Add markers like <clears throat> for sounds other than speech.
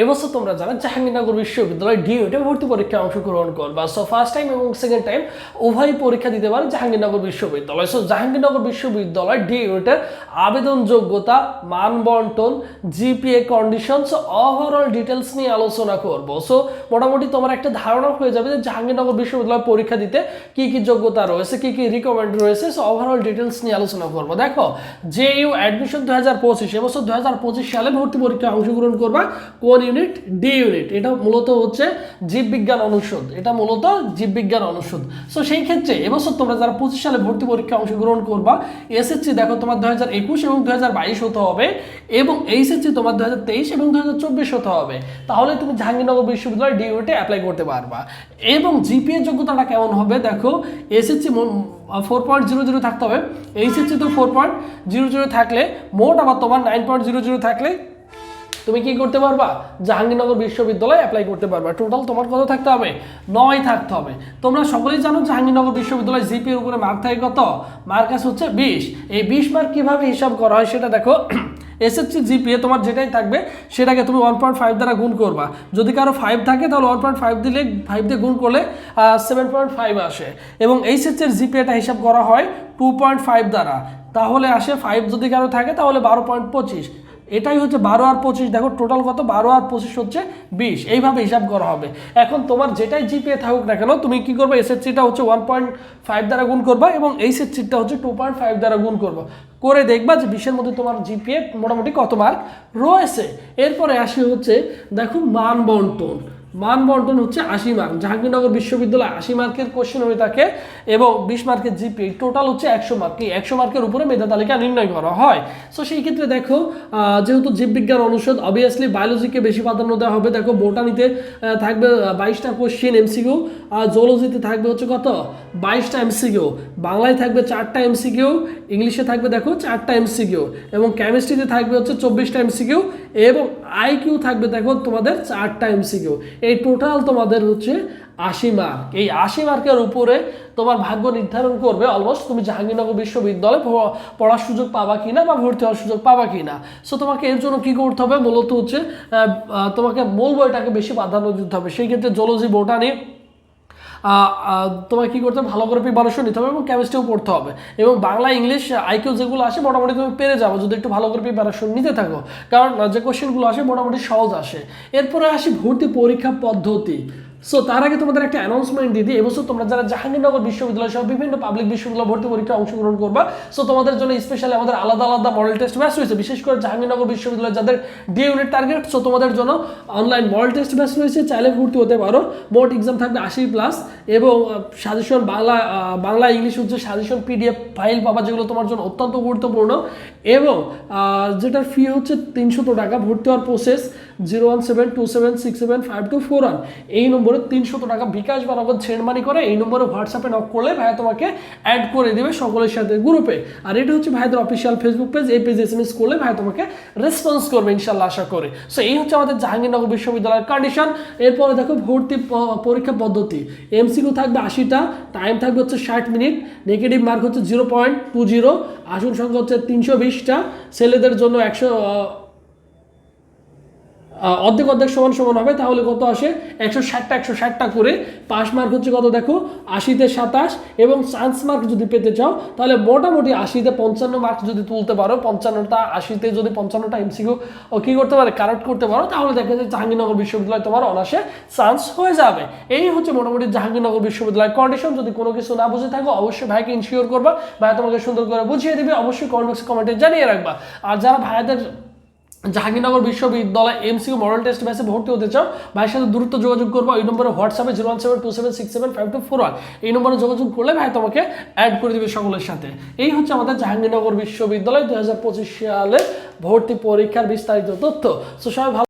এবছর তোমরা জানো জাহাঙ্গীরনগর বিশ্ববিদ্যালয় ডিওতে ভর্তি পরীক্ষায় অংশগ্রহণ করবা সো ফার্স্ট টাইম এবং সেকেন্ড টাইম উভয় পরীক্ষা দিতে পারে জাহাঙ্গীরনগর বিশ্ববিদ্যালয়। সো জাহাঙ্গীরনগর বিশ্ববিদ্যালয় ডিওটের আবেদন যোগ্যতা মান বন্টন জিপিএ কন্ডিশনস ওভারঅল ডিটেলস নিয়ে আলোচনা করব। সো মোটামুটি তোমার একটা ধারণা হয়ে যাবে যে জাহাঙ্গীরনগর বিশ্ববিদ্যালয় পরীক্ষা দিতে কি কি যোগ্যতা রয়েছে, কি কি রিকমেন্ড রয়েছে সো ওভারঅল ডিটেলস নিয়ে আলোচনা করব। দেখো যে ইউ অ্যাডমিশন দু হাজার পঁচিশ, এবছর দু হাজার পঁচিশ সালে ভর্তি পরীক্ষায় অংশগ্রহণ করবা, কোন ইউনিট ডি ইউনিট এটা মূলত হচ্ছে জীববিজ্ঞান অনুষদ। এটা মূলত জীববিজ্ঞান অনুষদ। সো সেই ক্ষেত্রে এবছর তোমরা যারা পঁচিশ সালে ভর্তি পরীক্ষায় অংশগ্রহণ করবা এসএসসি দেখো তোমার দু হাজার একুশ এবং দু হাজার বাইশ হতে হবে এবং এইচএসসি তোমার দু হাজার তেইশ এবং দু হাজার চব্বিশ হতে হবে। তাহলে তুমি জাহাঙ্গীরনগর বিশ্ববিদ্যালয় ডি ইউনিটে অ্যাপ্লাই করতে পারবা। এবং জিপিএ যোগ্যতাটা কেমন হবে দেখো SSC four point zero zero থাকতে হবে। এইচএসসি তো ফোর পয়েন্ট জিরো জিরো থাকলে, মোট আবার তোমার নাইন পয়েন্ট জিরো জিরো থাকলে তুমি কি করতে পারবা? জাহাঙ্গীরনগর বিশ্ববিদ্যালয়ে অ্যাপ্লাই করতে পারবা। টোটাল তোমার কত থাকতে হবে? নয় থাকতে হবে। তোমরা সকলেই জানো জাহাঙ্গীরনগর বিশ্ববিদ্যালয় জিপির উপরে মার্ক থাকে কত? মার্কাস হচ্ছে বিশ। এই বিশ মার্ক কীভাবে হিসাব করা হয় সেটা দেখো। <clears throat> এসএসসি জিপিএ তোমার যেটাই থাকবে, সেটাকে তুমি ওয়ান পয়েন্ট ফাইভ দ্বারা গুণ করবা। যদি কারও ফাইভ থাকে, তাহলে ওয়ান পয়েন্ট ফাইভ দিলে ফাইভ দিয়ে গুণ করলে সেভেন পয়েন্ট ফাইভ আসে। এবং এইচএসসির জিপিএটা হিসাব করা হয় টু পয়েন্ট ফাইভ দ্বারা। তাহলে আসে ফাইভ যদি কারও থাকে, তাহলে বারো পয়েন্ট পঁচিশ। এটাই হচ্ছে বারো আর পঁচিশ। দেখো টোটাল কত? বারো আর পঁচিশ হচ্ছে বিশ। এইভাবে হিসাব করা হবে। এখন তোমার যেটাই জিপিএ থাকুক না কেন, তুমি কি করবে? এসএসসিটা হচ্ছে ওয়ান পয়েন্ট ফাইভ দ্বারা গুণ করবা এবং এইচএসসিটা হচ্ছে টু পয়েন্ট ফাইভ দ্বারা গুণ করবা। করে দেখবা যে বিশের মধ্যে তোমার জিপিএ মোটামুটি কত মার্ক রয়েছে। এরপরে আসি হচ্ছে, দেখো মান বন্টন। মান বন্টন হচ্ছে আশি মার্ক জাহাঙ্গীরনগর বিশ্ববিদ্যালয় আশি মার্কের কোশ্চেন হয়ে থাকে এবং বিশ মার্কের জিপি টোটাল হচ্ছে একশো মার্ক এই একশো মার্কের উপরে মেধা তালিকা নির্ণয় করা হয়। সো সেই ক্ষেত্রে দেখো যেহেতু জীববিজ্ঞান অনুষদ অবভিয়াসলি বায়োলজিকে বেশি প্রাধান্য দেওয়া হবে। দেখো বোটানিতে থাকবে বাইশটা কোশ্চেন এমসিকিউ আর জোলজিতে থাকবে হচ্ছে কত? বাইশটা এমসিকিউ বাংলায় থাকবে চারটা এমসিকিউ ইংলিশে থাকবে দেখো চারটা এমসিকিউ এবং কেমিস্ট্রিতে থাকবে হচ্ছে চব্বিশটা এমসিকিউ এবং আইকিউ থাকবে দেখো তোমাদের চারটা এমসিকিউ এই টোটাল তোমাদের হচ্ছে আশি মার্ক এই আশি মার্কের উপরে তোমার ভাগ্য নির্ধারণ করবে অলমোস্ট তুমি জাহাঙ্গীরনগর বিশ্ববিদ্যালয়ে পড়ার সুযোগ পাবা কি না বা ভর্তি হওয়ার সুযোগ পাবা কি না সো তোমাকে এর জন্য কী করতে হবে? মূলত হচ্ছে তোমাকে মূল বইটাকে বেশি প্রাধান্য দিতে হবে। সেই ক্ষেত্রে জলজি বোটানি তোমায় কি করতে হবে? ভালো করে প্রিপারেশন নিতে হবে এবং কেমিস্ট্রিও পড়তে হবে। এবং বাংলা ইংলিশ আইকিউ যেগুলো আসে মোটামুটি তুমি পেরে যাব যদি একটু ভালো করে প্রিপারেশন নিতে থাকো। কারণ যে কোশ্চেনগুলো আসে মোটামুটি সহজ আসে। এরপরে আসি ভর্তি পরীক্ষা পদ্ধতি। সো তার আগে তোমাদের একটা অ্যানাউন্সমেন্ট দিয়ে দিই। এবছর তোমরা যারা জাহাঙ্গীরনগর বিশ্ববিদ্যালয় সহ বিভিন্ন পাবলিক বিশ্ববিদ্যালয় ভর্তি পরীক্ষায় অংশগ্রহণ করবা। সো তোমাদের জন্য স্পেশালি আমাদের আলাদা আলাদা মডেল টেস্ট ব্যাচ রয়েছে। বিশেষ করে জাহাঙ্গীরনগর বিশ্ববিদ্যালয় যাদের ডি ইউনিট টার্গেট সো তোমাদের জন্য অনলাইন মডেল টেস্ট ব্যাচ রয়েছে। চাইলে ভর্তি হতে পারো। মোট এক্সাম থাকবে আশি প্লাস এবং সাজেশন বাংলা বাংলা ইংলিশ হচ্ছে সাজেশন পিডিএফ ফাইল পাবা, যেগুলো তোমার জন্য অত্যন্ত গুরুত্বপূর্ণ। এবং যেটার ফি হচ্ছে তিনশত টাকা। ভর্তি হওয়ার process zero one seven two seven six seven five two four one এই নম্বরে তিনশত টাকা বিকাশ বা নগদ সেন্ড মানি করে এই নম্বরে হোয়াটসঅ্যাপে নক করলে ভাইয়া তোমাকে অ্যাড করে দেবে সকলের সাথে গ্রুপে আর এটা হচ্ছে ভাইদের অফিসিয়াল ফেসবুক পেজ এই পেজ এস এম এস করলে ভাই তোমাকে রেসপন্স করবে ইনশাল্লাহ আশা করে। সো এই হচ্ছে আমাদের জাহাঙ্গীরনগর বিশ্ববিদ্যালয়ের কন্ডিশন এরপরে দেখো ভর্তি পরীক্ষা পদ্ধতি। এমসিকিউ থাকবে আশিটা টাইম থাকবে হচ্ছে ষাট মিনিট। নেগেটিভ মার্ক হচ্ছে জিরো পয়েন্ট টু জিরো আসন সংখ্যা হচ্ছে তিনশো বিশটা। ছেলেদের জন্য একশো অর্ধেক অর্ধেক সমান সমান হবে, তাহলে কত আসে? একশো ষাটটা একশো ষাটটা করে পাস মার্ক হচ্ছে কত দেখো? আশিতে সাতাশ এবং চান্স মার্ক যদি পেতে চাও, তাহলে মোটামুটি আশিতে পঞ্চান্ন মার্ক যদি তুলতে পারো, পঞ্চান্নটা, আশিতে যদি পঞ্চান্নটা এমসিকিউ কী করতে পারে? কারেক্ট করতে পারো, তাহলে দেখা যায় জাহাঙ্গীরনগর বিশ্ববিদ্যালয় তোমার অনাসে চান্স হয়ে যাবে। এই হচ্ছে মোটামুটি জাহাঙ্গীরনগর বিশ্ববিদ্যালয়ের কন্ডিশন যদি কোনো কিছু না বুঝে থাকো, অবশ্যই ভাইকে ইনশিওর করবা ভাই তোমাকে সুন্দর করে বুঝিয়ে দিবে, অবশ্যই কমেন্ট বক্সে কমেন্টে জানিয়ে রাখবা। আর যারা ভাইয়াদের জাহাঙ্গীরনগর বিশ্ববিদ্যালয় এমসিউ মডেল টেস্ট ব্যাচে ভর্তি হতে চাও? ভাইয়ের সাথে দ্রুত যোগাযোগ করব। এই নম্বরে হোয়াটসঅ্যাপে zero one seven two seven six seven five two four one এই নম্বরে যোগাযোগ করলে ভাই তোমাকে অ্যাড করে দেবে সকলের সাথে। এই হচ্ছে আমাদের জাহাঙ্গীরনগর বিশ্ববিদ্যালয় দু হাজার পঁচিশ সালে ভর্তি পরীক্ষার বিস্তারিত তথ্য। সো সবাই ভালো